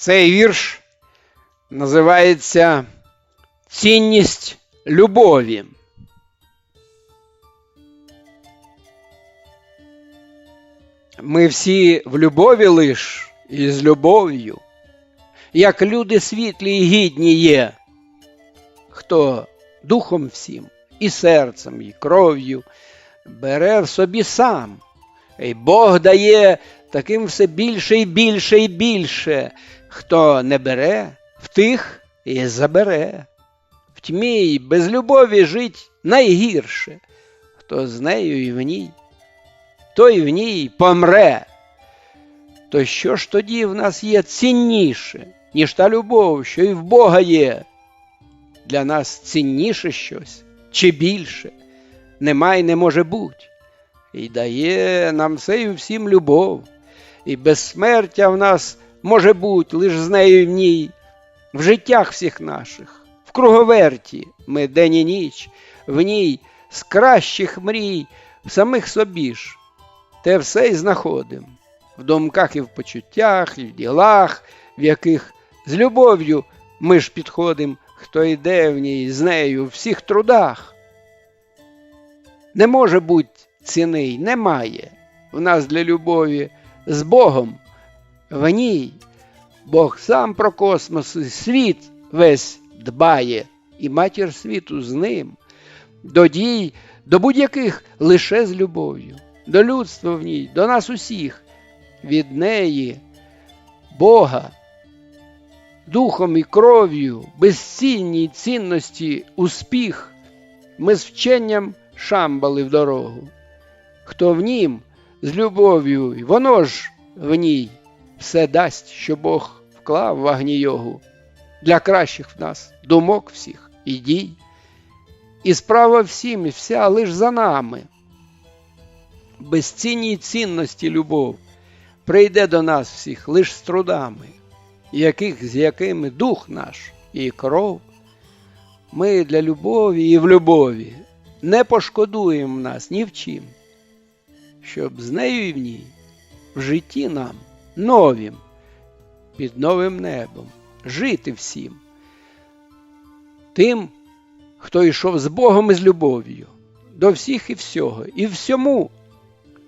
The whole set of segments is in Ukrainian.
Цей вірш називається Цінність любові. Ми всі в любові лиш і з любов'ю, як люди світлі і гідні є, хто духом всім, і серцем, і кров'ю бере в собі сам, і Бог дає таким все більше і більше і більше, хто не бере, в тих і забере. В тьмі й без любові жить найгірше, хто з нею і в ній, той в ній помре. То що ж тоді в нас є цінніше, ніж та любов, що і в Бога є? Для нас цінніше щось чи більше? Нема й не може бути. І дає нам все і всім любов, і безсмертя в нас може бути лиш з нею в ній, в життях всіх наших, в круговерті ми день і ніч, в ній з кращих мрій, в самих собі ж, те все й знаходим, в думках і в почуттях, і в ділах, в яких з любов'ю ми ж підходим, хто йде в ній з нею в всіх трудах. Не може бути ціни, немає в нас для любові з Богом в ній. Бог сам про космос і світ весь дбає, і матір світу з ним. До дій, до будь-яких лише з любов'ю, до людства в ній, до нас усіх, від неї, Бога, духом і кров'ю, безцінній цінності, успіх, ми з вченням шамбали в дорогу. Хто в нім з любов'ю, воно ж в ній все дасть, що Бог вклав в агнійогу для кращих в нас думок всіх і дій. І справа всім і вся лиш за нами. Безцінній цінності любов прийде до нас всіх лиш з трудами, яких з якими дух наш і кров. Ми для любові і в любові не пошкодуємо нас ні в чим, щоб з нею і в ній в житті нам новім, під новим небом, жити всім. Тим, хто йшов з Богом і з любов'ю, до всіх і всього, і всьому,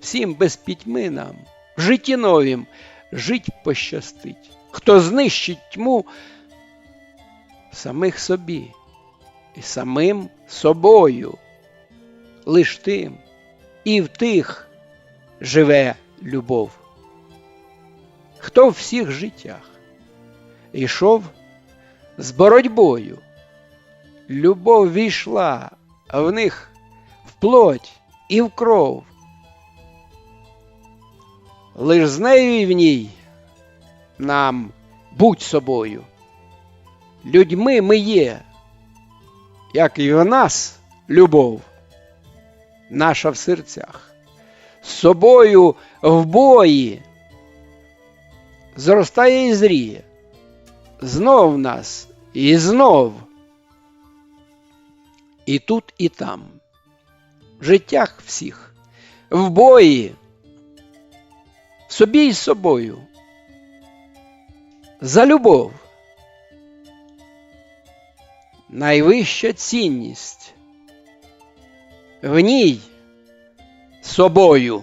всім без пітьми нам, в житті новім жить пощастить, хто знищить тьму самих собі і самим собою, лиш тим і в тих живе любов. Хто в всіх життях йшов з боротьбою, любов війшла в них в плоть і в кров. Лиш з нею і в ній нам будь собою. Людьми ми є, як і в нас любов, наша в серцях, з собою в бої зростає і зріє, знов нас і знов. І тут, і там, в життях всіх, в бої, собі й собою, за любов. Найвища цінність. В ній. Собою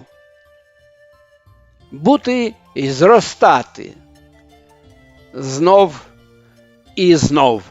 бути і зростати знов і знов.